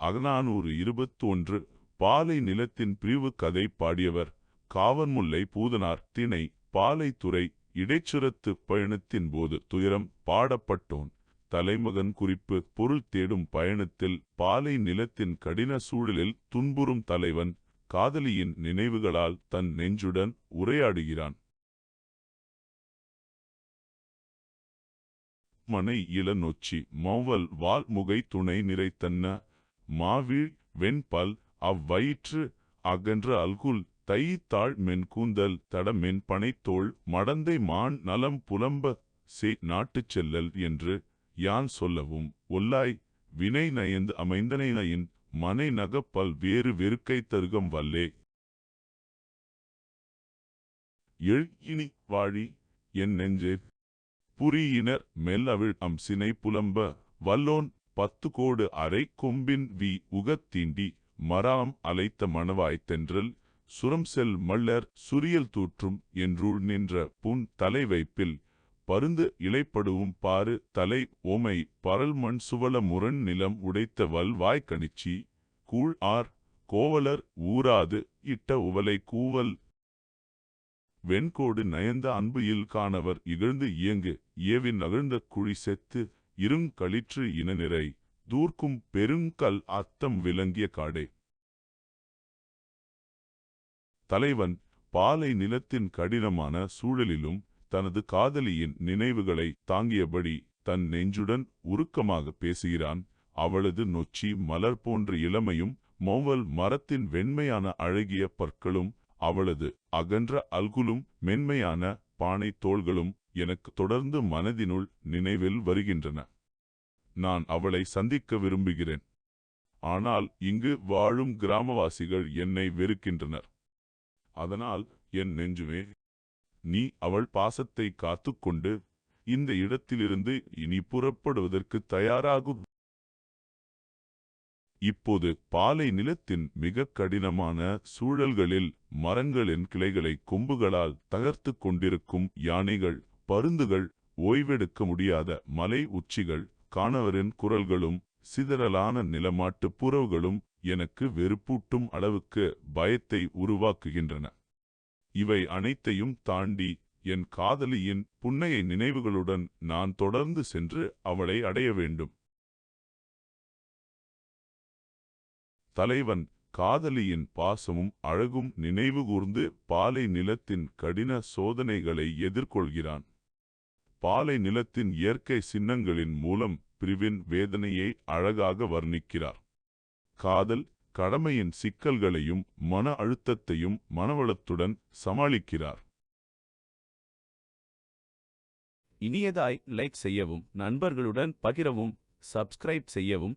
அகநானூறு இருபத்தொன்று பாலை நிலத்தின் பிரிவு கதை பாடியவர் காவன்முல்லை பூதனார் திணை பாலைத்துறை இடைச்சுரத்து பயணத்தின் போது துயரம் பாடப்பட்டோன். தலைமகன் குறிப்பு பொருள் தேடும் பயணத்தில் பாலை நிலத்தின் கடின சூழலில் துன்புறும் தலைவன் காதலியின் நினைவுகளால் தன் நெஞ்சுடன் உரையாடுகிறான். மனை இள நொச்சி மௌவல் வால்முகை துணை நிறைத்தன்ன மாவீழ் வெண்பல் அவ்வயிற்று அகன்ற அல்குல் தை தாழ் மென்கூந்தல் தடமென் பனைத்தோள் மடந்தை மான் நலம் புலம்ப சே நாட்டுச் செல்லல் என்று யான் சொல்லவும் ஒல்லாய் வினை நயந்து அமைந்தனையின் மனை நகப்பல் வேறு வெறுக்கை தருகம் வல்லே. எழு இனி வாழி என் நெஞ்சே. புரியினர் மெல்லவிழ் அம் சினை புலம்ப வல்லோன் பத்து கோடு அரை கொம்பின் வி உகத்தீண்டி மராம் அலைத்த மணவாய் தென்றல் சுரம் செல் மல்லர் சுரியல் தூற்றும் என்றுள் நின்ற புன் தலை வைப்பில் பருந்து இலைப்படுவும் பாரு தலை ஓமை பரல் மண் சுவல முரண் நிலம் உடைத்த வல்வாய் கணிச்சி கூழ் ஆர் கோவலர் ஊராது இட்ட உவலை கூவல் வெண்கோடு நயந்த அன்பு இல் காணவர் இகழ்ந்து இயங்கு ஏவின் அகழ்ந்த குழி செத்து இருங்களிற்று இன நிறை தூர்க்கும் பெருங்கல் அத்தம் விளங்கிய காடே. தலைவன் பாலை நிலத்தின் கடினமான சூழலிலும் தனது காதலியின் நினைவுகளை தாங்கியபடி தன் நெஞ்சுடன் உருக்கமாக பேசுகிறான். அவளது நொச்சி மலர் போன்ற இளமையும் மௌவல் மரத்தின் வெண்மையான அழகிய பற்களும் அவளது அகன்ற அல்குலும் மென்மையான பானை தோள்களும் எனக்கு தொடர்ந்து மனதினுள் நினைவில் வருகின்றன. நான் அவளை சந்திக்க விரும்புகிறேன். ஆனால் இங்கு வாழும் கிராமவாசிகள் என்னை வெறுக்கின்றனர். அதனால் என் நெஞ்சுமே நீ அவள் பாசத்தை காத்துக்கொண்டு இந்த இடத்திலிருந்து இனி புறப்படுவதற்கு தயாராகும் இப்போது பாலை நிலத்தின் மிக கடினமான சூழல்களில் மரங்களின் கிளைகளை கொம்புகளால் தகர்த்து கொண்டிருக்கும் யானைகள் பருந்துகள் ஓய்வெடுக்க முடியாத மலை உச்சிகள் காணவரின் குரல்களும் சிதறலான நிலமாட்டு புறவுகளும் எனக்கு வெறுப்பூட்டும் அளவுக்கு பயத்தை உருவாக்குகின்றன. இவை அனைத்தையும் தாண்டி என் காதலியின் புன்னையை நினைவுகளுடன் நான் தொடர்ந்து சென்று அவளை அடைய வேண்டும். தலைவன் காதலியின் பாசமும் அழகும் நினைவுகூர்ந்து பாலை நிலத்தின் கடின சோதனைகளை எதிர்கொள்கிறான். பாலை நிலத்தின் இயற்கை சின்னங்களின் மூலம் பிரிவின் வேதனையை அழகாக வர்ணிக்கிறார். காதல் கடமையின் சிக்கல்களையும் மன அழுத்தத்தையும் மனவளத்துடன் சமாளிக்கிறார். இனியதாய் லைக் செய்யவும் நண்பர்களுடன் பகிரவும் சப்ஸ்கிரைப் செய்யவும்.